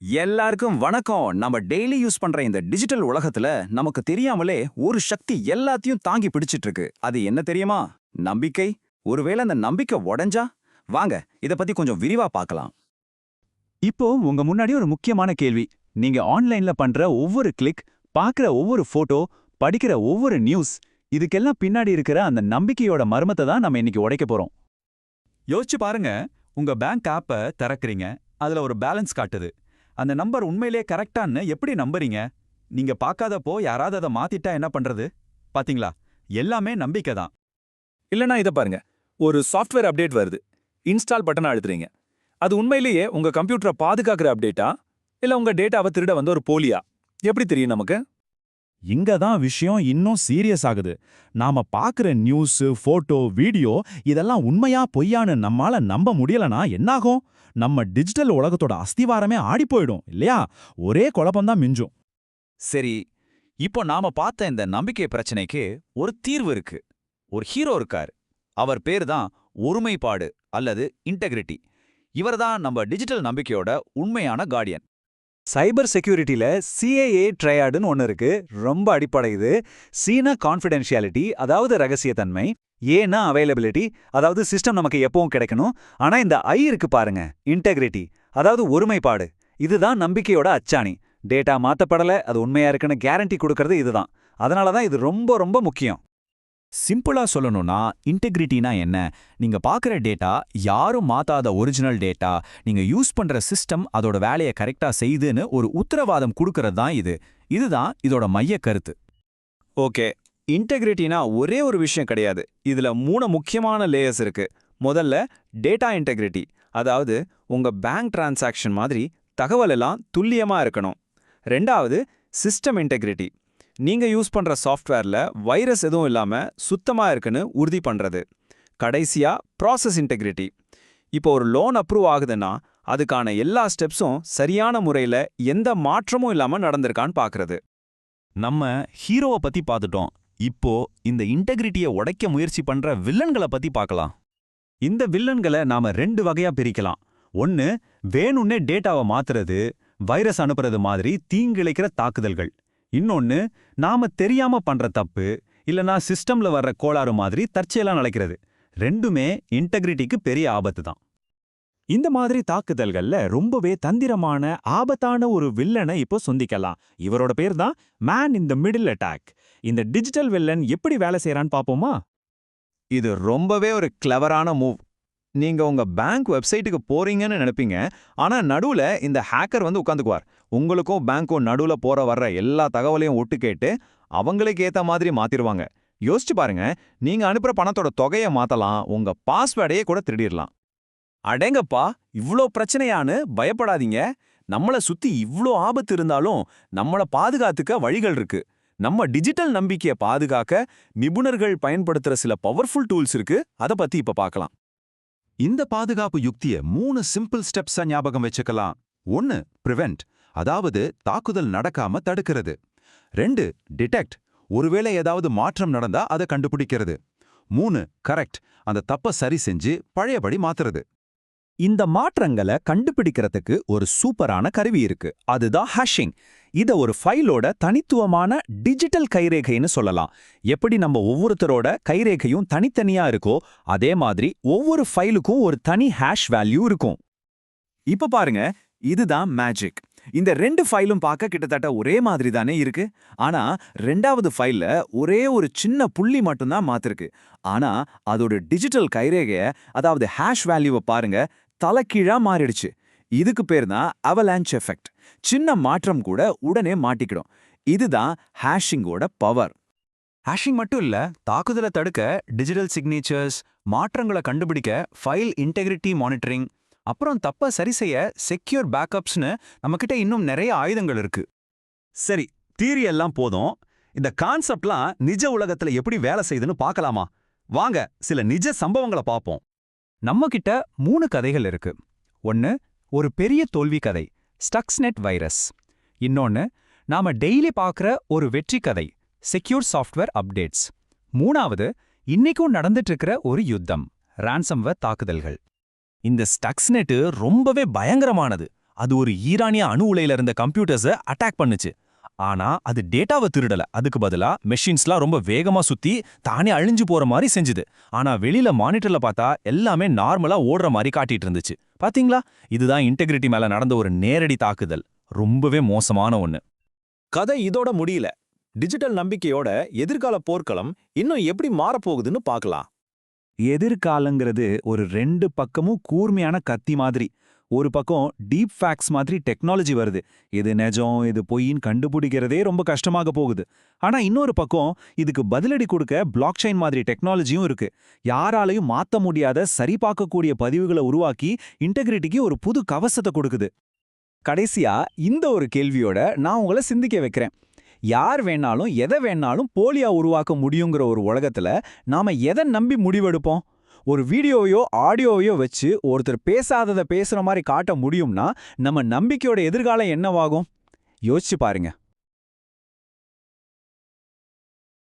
எல்லாருக்கும் வணக்கம். நம்ம டெய்லி யூஸ் பண்ற இந்த டிஜிட்டல் உலகத்துல நமக்கு தெரியாமலே ஒரு சக்தி எல்லாத்தையும் தாங்கி பிடிச்சிட்டு இருக்கு அது என்ன தெரியுமா? நம்பிக்கை. ஒருவேளை அந்த நம்பிக்கை உடைஞ்சா? வாங்க இத பத்தி கொஞ்சம் விரிவா பார்க்கலாம். இப்போ உங்க முன்னாடி ஒரு முக்கியமான கேள்வி. நீங்க ஆன்லைன்ல பண்ற ஒவ்வொரு கிளிக் பார்க்குற ஒவ்வொரு போட்டோ படிக்கிற ஒவ்வொரு நியூஸ் இதுக்கெல்லாம் பின்னாடி இருக்கிற அந்த நம்பிக்கையோட மர்மத்தை தான் நம்ம இன்னைக்கு உடைக்க போறோம். யோசிச்சு பாருங்க. உங்க பேங்க் ஆப்பை திறக்கிறீங்க. அதுல ஒரு பேலன்ஸ் காட்டுது. அந்த நம்பர் உண்மையிலேயே கரெக்டான்னு எப்படி நம்புறீங்க? நீங்க பார்க்காதப்போ யாராவது அதை மாத்திட்டா என்ன பண்றது? பாத்தீங்களா? எல்லாமே நம்பிக்கை தான். இல்லனா இத பாருங்க. ஒரு சாஃப்ட்வேர் அப்டேட் வருது. இன்ஸ்டால் பட்டனை அழுத்துறீங்க. அது உண்மையிலேயே உங்க கம்ப்யூட்டரை பாதுகாக்கிற அப்டேட்டா இல்ல உங்க டேட்டாவை திருட வந்த ஒரு போலியா? எப்படி தெரியும் நமக்கு? இங்க தான் விஷயம் இன்னும் சீரியஸ் ஆகுது. நாம பாக்குற நியூஸ் போட்டோ வீடியோ இதெல்லாம் உண்மையா பொய்யான்னு நம்மால நம்ப முடியலனா என்னாகும்? நம்ம டிஜிட்டல் உலகத்தோட அஸ்திவாரமே ஆடி போயிடும் இல்லையா? ஒரே குழப்பம்தான் மிஞ்சும். சரி இப்போ நாம பார்த்த இந்த நம்பிக்கை பிரச்சனைக்கு ஒரு தீர்வு இருக்கு. ஒரு ஹீரோ இருக்கார். அவர் பேர் தான் ஒருமைப்பாடு அல்லது இன்டெகிரிட்டி இவர்தான் நம்ம டிஜிட்டல் நம்பிக்கையோட உண்மையான கார்டியன் சைபர் செக்யூரிட்டியில் சிஏஏ ட்ரையாடுன்னு ஒன்று இருக்கு. ரொம்ப அடிப்படை இது. சீனா கான்ஃபிடென்ஷியாலிட்டி அதாவது ரகசியத்தன்மை ஏன்னா அவைலபிலிட்டி அதாவது சிஸ்டம் நமக்கு எப்பவும் கிடைக்கணும். ஆனா இந்த ஐ இருக்கு பாருங்க இன்டெகிரிட்டி அதாவது ஒருமைப்பாடு. இதுதான் நம்பிக்கையோட அச்சாணி. டேட்டா மாத்தப்படல அது உண்மையா இருக்குன்னு கேரண்டி கொடுக்கறது இதுதான். அதனால தான் இது ரொம்ப ரொம்ப முக்கியம். சிம்பிளா சொல்லணும்னா இன்டெகிரிட்டினா என்ன? நீங்க பார்க்குற டேட்டா யாரும் மாத்தாத ஒரிஜினல் டேட்டா நீங்க யூஸ் பண்ற சிஸ்டம் அதோட வேலையை கரெக்டா செய்யுதுன்னு ஒரு உத்தரவாதம் கொடுக்கறது தான் இது. இதுதான் இதோட மைய கருத்து. ஓகே. இன்டெகிரிட்டினா ஒரே ஒரு விஷயம் கிடையாது. இதுல மூணு முக்கியமான லேயர்ஸ் இருக்கு. முதல்ல டேட்டா இன்டெகிரிட்டி அதாவது உங்க பேங்க் டிரான்சாக்ஷன் மாதிரி தகவல் எல்லாம் துல்லியமா இருக்கணும். ரெண்டாவது சிஸ்டம் இன்டெகிரிட்டி நீங்க யூஸ் பண்ற சாஃப்ட்வேர்ல வைரஸ் எதுவும் இல்லாம சுத்தமா இருக்குன்னு உறுதி பண்றது. கடைசியா ப்ராசஸ் இன்டெகிரிட்டி இப்போ ஒரு லோன் அப்ரூவ் ஆகுதுன்னா அதுக்கான எல்லா ஸ்டெப்ஸும் சரியான முறையில எந்த மாற்றமும் இல்லாம நடந்திருக்கான்னு பார்க்கறது நம்ம ஹீரோவை பத்தி பார்த்துட்டோம் இப்போ இந்த இன்டெகிரிட்டியை உடைக்க முயற்சி பண்ற வில்லன்களை பத்தி பார்க்கலாம் இந்த வில்லன்களை நாம ரெண்டு வகையா பிரிக்கலாம். ஒன்னு வேணும்னே டேட்டாவை மாத்துறது வைரஸ் அனுப்புறது மாதிரி தீங்கிழைக்கிற தாக்குதல்கள். இன்னொன்னு நாம தெரியாம பண்ற தப்பு இல்லனா சிஸ்டம்ல வர்ற கோளாறு மாதிரி தற்செயலா நடக்கிறது. ரெண்டுமே இன்டெகிரிட்டிக்கு பெரிய ஆபத்து தான். இந்த மாதிரி தாக்குதல்கள்ல ரொம்பவே தந்திரமான ஆபத்தான ஒரு வில்லனை இப்போ சொந்திக்கலாம். இவரோட பேர் தான் man in the middle attack இந்த டிஜிட்டல் வில்லன் எப்படி வேலை செய்யறான்னு பாப்போமா இது ரொம்பவே ஒரு கிளவரான மூவ் நீங்க உங்க பேங்க் வெப்சைட்டுக்கு போறீங்கன்னு நினைப்பீங்க. ஆனா நடுவுல இந்த ஹேக்கர் வந்து உட்காந்துக்குவார். உங்களுக்கும் பேங்க்கும் நடுவுல போற வர்ற எல்லா தகவலையும் ஒட்டு கேட்டு அவங்களுக்கு ஏத்த மாதிரி மாத்திருவாங்க. யோசிச்சு பாருங்க நீங்க அனுப்புற பணத்தோட தொகையை மாத்தலாம் உங்க பாஸ்வேர்டையே கூட திருடிடலாம். அடேங்கப்பா இவ்ளோ பிரச்சனையான்னு பயப்படாதீங்க. நம்மள சுத்தி இவ்ளோ ஆபத்து இருந்தாலும் நம்மள பாதுகாத்துக்க வழிகள் இருக்கு. நம்ம டிஜிட்டல் நம்பிக்கைய பாதுகாக்க நிபுணர்கள் பயன்படுத்துற சில பவர்ஃபுல் டூல்ஸ் இருக்கு. அத பத்தி இப்ப பார்க்கலாம் இந்த பாதுகாப்பு யுக்திய மூணு சிம்பிள் ஸ்டெப்ஸா ஞாபகம் வச்சுக்கலாம். ஒன்னு ப்ரிவென்ட் அதாவது தாக்குதல் நடக்காம தடுக்கிறது. ரெண்டு டிடெக்ட் ஒருவேளை ஏதாவது மாற்றம் நடந்தா அதை கண்டுபிடிக்கிறது. மூணு கரெக்ட் அந்த தப்ப சரி செஞ்சு பழையபடி மாத்துறது. இந்த மாற்றங்களை கண்டுபிடிக்கிறதுக்கு ஒரு சூப்பரான கருவி இருக்கு. அதுதான் ஹேஷிங் இத ஒரு ஃபைலோட தனித்துவமான டிஜிட்டல் கைரேகைன்னு சொல்லலாம். எப்படி நம்ம ஒவ்வொருத்தரோட கைரேகையும் தனித்தனியா இருக்கோ அதே மாதிரி ஒவ்வொரு ஃபைலுக்கும் ஒரு தனி ஹேஷ் வேல்யூ இருக்கும். இப்ப பாருங்க இதுதான் மேஜிக் இந்த ரெண்டு ஃபைலும் பார்க்க கிட்டத்தட்ட ஒரே மாதிரி தானே இருக்கு. ஆனா ரெண்டாவது ஃபைல்ல ஒரே ஒரு சின்ன புள்ளி மட்டும்தான் மாத்திருக்கு. ஆனா அதோட டிஜிட்டல் கைரேகைய அதாவது ஹேஷ் வேல்யூவை பாருங்க தலைக்கீழா மாறிடுச்சு. இதுக்கு பேர் தான் அவலான்ச் எஃபெக்ட் சின்ன மாற்றம் கூட உடனே மாட்டிக்கிடும். இதுதான் ஹேஷிங்கோட பவர் ஹேஷிங் மட்டும் இல்ல தாக்குதலை தடுக்க டிஜிட்டல் சிக்னேச்சர்ஸ் மாற்றங்களை கண்டுபிடிக்க ஃபைல் இன்டெகிரிட்டி மானிட்டரிங் அப்புறம் தப்ப சரி செய்ய செக்யூர் பேக்கப்ஸ்னு நம்மக்கிட்ட இன்னும் நிறைய ஆயுதங்கள் இருக்கு. சரி தியரி எல்லாம் போதும். இந்த கான்செப்ட்லாம் நிஜ உலகத்துல எப்படி வேலை செய்யுதுன்னு பார்க்கலாமா? வாங்க சில நிஜ சம்பவங்களை பார்ப்போம். நம்ம கிட்ட மூணு கதைகள் இருக்கு. ஒன்னு ஒரு பெரிய தோல்வி கதை ஸ்டக்ஸ்நெட் வைரஸ் இன்னொன்னு நாம டெய்லி பார்க்குற ஒரு வெற்றி கதை செக்யூர் சாஃப்ட்வேர் அப்டேட்ஸ் மூணாவது இன்னைக்கும் நடந்துட்டு இருக்கிற ஒரு யுத்தம் ரான்சம்வ தாக்குதல்கள். இந்த ஸ்டக்ஸ்நெட்டு ரொம்பவே பயங்கரமானது. அது ஒரு ஈரானிய அணு உலையில இருந்த கம்ப்யூட்டர்ஸை அட்டாக் பண்ணுச்சு. ஆனா அது டேட்டாவை திருடல. அதுக்கு பதிலா மெஷின்ஸ்லாம் ரொம்ப வேகமா சுத்தி தானே அழிஞ்சு போற மாதிரி செஞ்சுது. ஆனா வெளியில மானிட்டர்ல பார்த்தா எல்லாமே நார்மலா ஓடுற மாதிரி காட்டிட்டு இருந்துச்சு. பாத்தீங்களா? இதுதான் இன்டெகிரிட்டி மேல நடந்த ஒரு நேரடி தாக்குதல். ரொம்பவே மோசமான ஒண்ணு. கதை இதோட முடியல. டிஜிட்டல் நம்பிக்கையோட எதிர்கால போர்க்களம் இன்னும் எப்படி மாறப்போகுதுன்னு பார்க்கலாம். எதிர்காலங்கிறது ஒரு ரெண்டு பக்கமும் கூர்மையான கத்தி மாதிரி. ஒரு பக்கம் டீப் ஃபேக்ஸ் மாதிரி டெக்னாலஜி வருது. இது நெஜம் இது பொய்ன்னு கண்டுபிடிக்கிறதே ரொம்ப கஷ்டமாக போகுது. ஆனா இன்னொரு பக்கம் இதுக்கு பதிலடி கொடுக்க பிளாக் செயின் மாதிரி டெக்னாலஜியும் இருக்கு. யாராலையும் மாத்த முடியாத சரிபார்க்கக்கூடிய பதிவுகளை உருவாக்கி இன்டெகிரிட்டிக்கு ஒரு புது கவசத்தை கொடுக்குது. கடைசியா இந்த ஒரு கேள்வியோட நான் உங்களை சிந்திக்க வைக்கிறேன். யார் வேணாலும் எதை வேணாலும் போலியா உருவாக்க முடியுங்கிற ஒரு உலகத்துல நாம எதை நம்பி முடிவெடுப்போம்? ஒரு வீடியோவையோ ஆடியோவையோ வச்சு ஒருத்தர் பேசாததை பேசுற மாதிரி காட்ட முடியும்னா நம்ம நம்பிக்கையோட எதிர்காலம் என்னவாகும்? யோசிச்சு பாருங்க.